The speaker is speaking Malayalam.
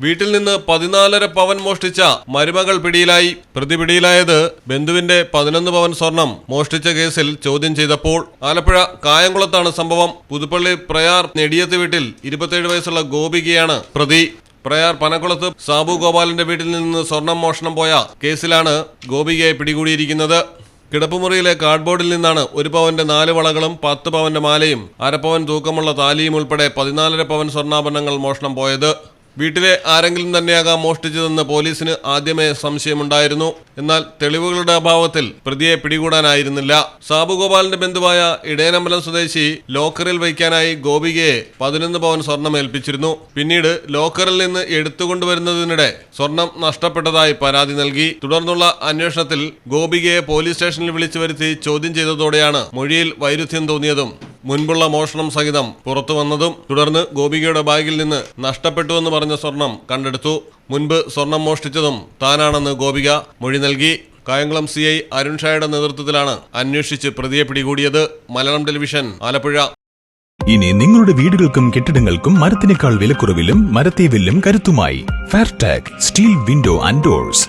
വീട്ടിൽ നിന്ന് പതിനാലര പവൻ മോഷ്ടിച്ച മരുമകൾ പിടിയിലായി. പ്രതി പിടിയിലായത് ബന്ധുവിന്റെ പതിനൊന്ന് പവൻ സ്വർണം മോഷ്ടിച്ച കേസിൽ ചോദ്യം ചെയ്തപ്പോൾ ആലപ്പുഴ കായംകുളത്താണ് സംഭവം. പുതുപ്പള്ളി പ്രയാർ നെടിയത്ത് വീട്ടിൽ ഇരുപത്തിയേഴ് വയസ്സുള്ള ഗോപികയാണ് പ്രതി. പ്രയാർ പനക്കുളത്ത് സാബു ഗോപാലിന്റെ വീട്ടിൽ നിന്ന് സ്വർണം മോഷണം പോയ കേസിലാണ് ഗോപികയെ പിടികൂടിയിരിക്കുന്നത്. കിടപ്പുമുറിയിലെ കാർഡ്ബോർഡിൽ നിന്നാണ് ഒരു പവന്റെ നാല് വളകളും പത്ത് പവന്റെ മാലയും അരപ്പവൻ തൂക്കമുള്ള താലിയും ഉൾപ്പെടെ പതിനാലര പവൻ സ്വർണാഭരണങ്ങൾ മോഷണം പോയത്. വീട്ടിലെ ആരെങ്കിലും തന്നെയാകാം മോഷ്ടിച്ചതെന്ന് പോലീസിന് ആദ്യമേ സംശയമുണ്ടായിരുന്നു. എന്നാൽ തെളിവുകളുടെ അഭാവത്തിൽ പ്രതിയെ പിടികൂടാനായിരുന്നില്ല. സാബുഗോപാലിന്റെ ബന്ധുവായ ഇടയനമ്പലം സ്വദേശി ലോക്കറിൽ വയ്ക്കാനായി ഗോപികയെ പതിനൊന്ന് പവൻ സ്വർണം ഏൽപ്പിച്ചിരുന്നു. പിന്നീട് ലോക്കറിൽ നിന്ന് എടുത്തുകൊണ്ടുവരുന്നതിനിടെ സ്വർണം നഷ്ടപ്പെട്ടതായി പരാതി നൽകി. തുടർന്നുള്ള അന്വേഷണത്തിൽ ഗോപികയെ പോലീസ് സ്റ്റേഷനിൽ വിളിച്ചു വരുത്തി ചോദ്യം ചെയ്തതോടെയാണ് മൊഴിയിൽ വൈരുദ്ധ്യം തോന്നിയതും. മുൻപുള്ള മോഷണം സഹിതം പുറത്തു വന്നതും തുടർന്ന് ഗോപികയുടെ ബാഗിൽ നിന്ന് നഷ്ടപ്പെട്ടുവെന്ന് പറഞ്ഞ സ്വർണം കണ്ടെടുത്തു. മുൻപ് സ്വർണം മോഷ്ടിച്ചതും താനാണെന്ന് ഗോപിക മൊഴി നൽകി. കായംകുളം സി ഐ അരുൺ ഷായുടെ നേതൃത്വത്തിലാണ് അന്വേഷിച്ച് പ്രതിയെ പിടികൂടിയത്. മലയാളം ടെലിവിഷൻ ആലപ്പുഴ. ഇനി നിങ്ങളുടെ വീടുകൾക്കും കെട്ടിടങ്ങൾക്കും മരത്തിനേക്കാൾ വിലക്കുറവിലും മരത്തെ വില്ലും കരുത്തുമായി. Fairtag steel window and doors